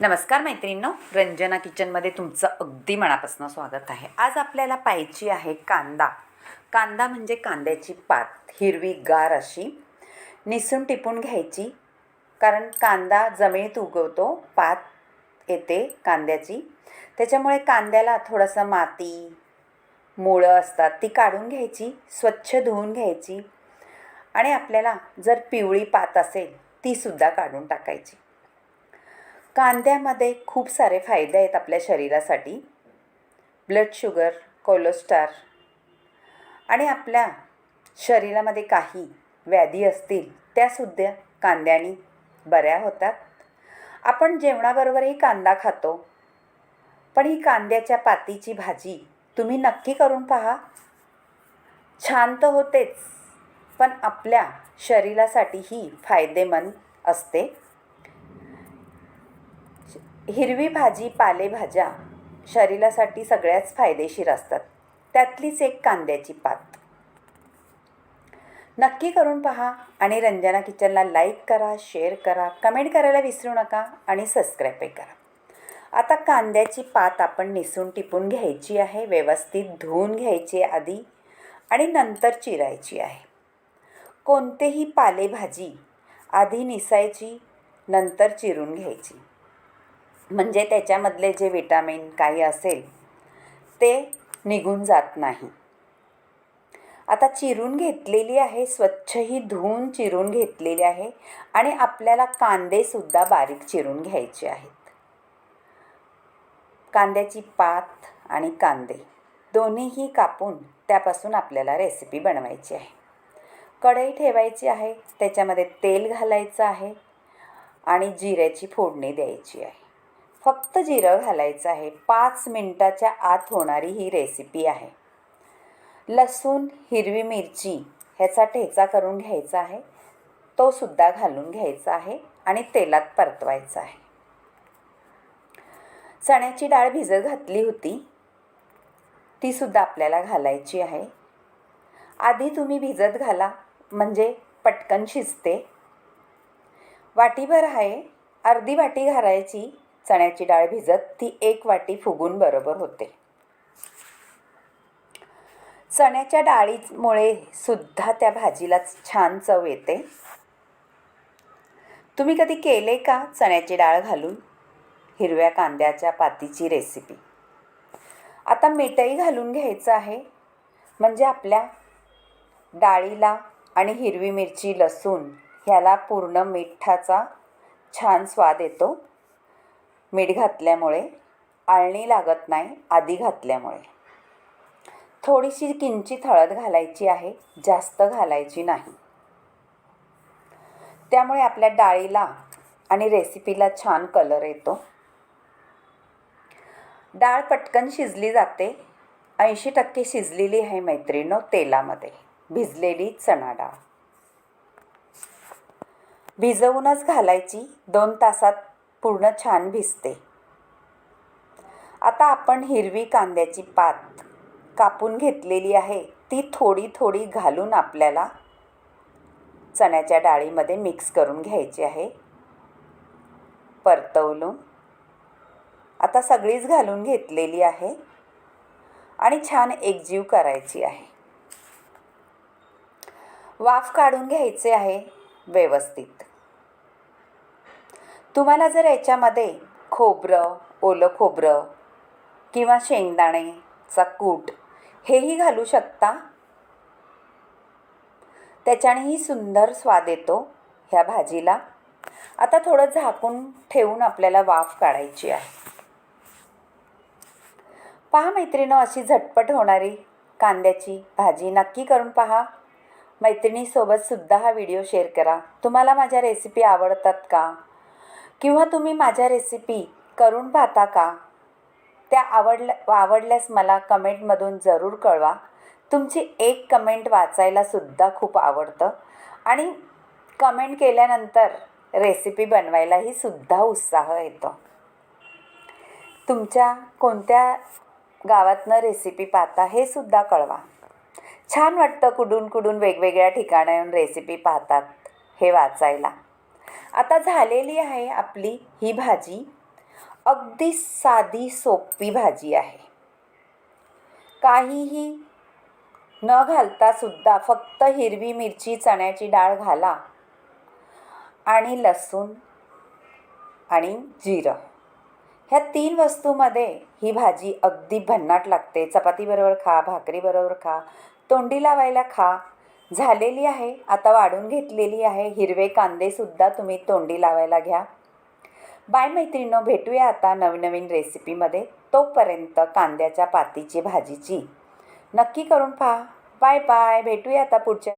नमस्कार मैत्रिणींनो रंजना किचनमध्ये तुमचं अगदी मनापासून स्वागत आहे. आज आपल्याला पाहिजे आहे कांदा. कांदा म्हणजे कांद्याची पात हिरवी गार अशी. निसून टिपून घ्यायची कारण कांदा जमिनीत उगवतो पात येते कांद्याची. त्याच्यामुळे कांद्याला थोडंसं माती मुळं असतात ती काढून घ्यायची स्वच्छ धुवून घ्यायची. आणि आपल्याला जर पिवळी पात असेल तीसुद्धा काढून टाकायची. कांद्यामध्ये खूप सारे फायदे आहेत आपल्या शरीरासाठी. ब्लड शुगर कोलेस्टार आणि आपल्या शरीरामध्ये काही व्याधी असतील त्यासुद्धा कांद्याने बऱ्या होतात. आपण जेवणाबरोबरही कांदा खातो पण ही कांद्याच्या पातीची भाजी तुम्ही नक्की करून पहा. छान तर होतेच पण आपल्या शरीरासाठीही फायदेमंद असते. हिरवी भाजी पालेभाज्या शरीरासाठी सगळ्याच फायदेशीर असतात. त्यातलीच एक कांद्याची पात. नक्की करून पहा आणि रंजना किचनला लाईक करा शेअर करा कमेंट करायला विसरू नका आणि सबस्क्राईबही करा. आता कांद्याची पात आपण निसून टिपून घ्यायची आहे व्यवस्थित धुवून घ्यायची आधी आणि नंतर चिरायची आहे. कोणतेही पालेभाजी आधी निसायची नंतर चिरून घ्यायची. म्हणजे त्याच्यामधले जे विटामिन काही असेल ते निघून जात नाही. आता चिरून घेतलेली आहे स्वच्छ ही धुवून चिरून घेतलेली आहे आणि आपल्याला कांदेसुद्धा बारीक चिरून घ्यायचे आहेत. कांद्याची पात आणि कांदे दोन्हीही कापून त्यापासून आपल्याला रेसिपी बनवायची आहे. कढई ठेवायची आहे त्याच्यामध्ये तेल घालायचं आहे आणि जिऱ्याची फोडणी द्यायची आहे. फक्त जिरं घालायचं आहे. पाच मिनटाच्या आत होणारी ही रेसिपी आहे. लसूण हिरवी मिरची ह्याचा ठेचा करून घ्यायचा आहे. तो सुद्धा घालून घ्यायचा आहे आणि तेलात परतवायचा आहे. चण्याची डाळ भिजत घातली होती. तीसुद्धा आपल्याला घालायची आहे. आधी तुम्ही भिजत घाला म्हणजे पटकन शिजते. वाटीभर आहे. अर्धी वाटी घालायची. चण्याची डाळ भिजत ती एक वाटी फुगून बरोबर होते. चण्याच्या डाळीमुळे सुद्धा त्या भाजीला छान चव येते. तुम्ही कधी केले का चण्याची डाळ घालून? हिरव्या कांद्याच्या पातीची रेसिपी आता मीठही घालून घ्यायचं आहे. म्हणजे आपल्या डाळीला आणि हिरवी मिरची लसूण ह्याला पूर्ण मिठाचा छान स्वाद येतो. मीठ घातल्यामुळे आळणी लागत नाही आधी घातल्यामुळे. थोडीशी किंचित हळद घालायची आहे जास्त घालायची नाही. त्यामुळे आपल्या डाळीला आणि रेसिपीला छान कलर येतो. डाळ पटकन शिजली जाते. ऐंशी टक्के शिजलेली आहे मैत्रिणो तेलामध्ये. भिजलेली चणा डाळ. भिजवूनच घालायची. दोन तासात पूर्ण छान भिजते. आता आपण हिरवी कांद्याची पात कापून घेतलेली आहे. ती थोडी थोडी घालून आपल्याला चण्याच्या डाळीमध्ये मिक्स करून घ्यायची आहे. परतवलून. आता सगळीच घालून घेतलेली आहे आणि छान एकजीव करायची आहे. वाफ काढून घ्यायचे आहे व्यवस्थित. तुम्हाला जर याच्यामध्ये खोबरं ओलं खोबरं किंवा शेंगदाणेचा कूट हेही घालू शकता. त्याच्यानेही सुंदर स्वाद येतो ह्या भाजीला. आता थोडं झाकून ठेवून आपल्याला वाफ काढायची आहे. पहा मैत्रिणं अशी झटपट होणारी कांद्याची भाजी नक्की करून पहा. मैत्रिणीसोबतसुद्धा हा व्हिडिओ शेअर करा. तुम्हाला माझ्या रेसिपी आवडतात का? किंवा तुम्ही माझ्या रेसिपी करून पाहता का? त्या आवडल्या आवडल्यास मला कमेंटमधून जरूर कळवा. तुमची एक कमेंट वाचायला सुद्धा खूप आवडतं. आणि कमेंट केल्यानंतर रेसिपी बनवायलाही सुद्धा उत्साह येतो. तुमच्या कोणत्या गावातनं रेसिपी पाहता हे सुद्धा कळवा. छान वाटतं कुडून कुडून वेगवेगळ्या ठिकाणाहून येऊन रेसिपी पाहतात हे वाचायला. आता झालेली आहे आपली ही भाजी. अगदी साधी सोपी भाजी आहे. काहीही न घालता सुद्धा फक्त हिरवी मिरची चण्याची डाळ घाला आणि लसूण आणि जिरं. ह्या तीन वस्तूमध्ये ही भाजी अगदी भन्नाट लागते. चपातीबरोबर खा भाकरीबरोबर खा तोंडी लावायला खा झालेली आहे. आता वाढून घेतलेली आहे. हिरवे कांदेसुद्धा तुम्ही तोंडी लावायला घ्या. बाय मैत्रिणींनो भेटूया आता नवनवीन रेसिपीमध्ये. तोपर्यंत कांद्याच्या पातीची भाजीची नक्की करून पहा. Bye bye. भेटूया आता पुढच्या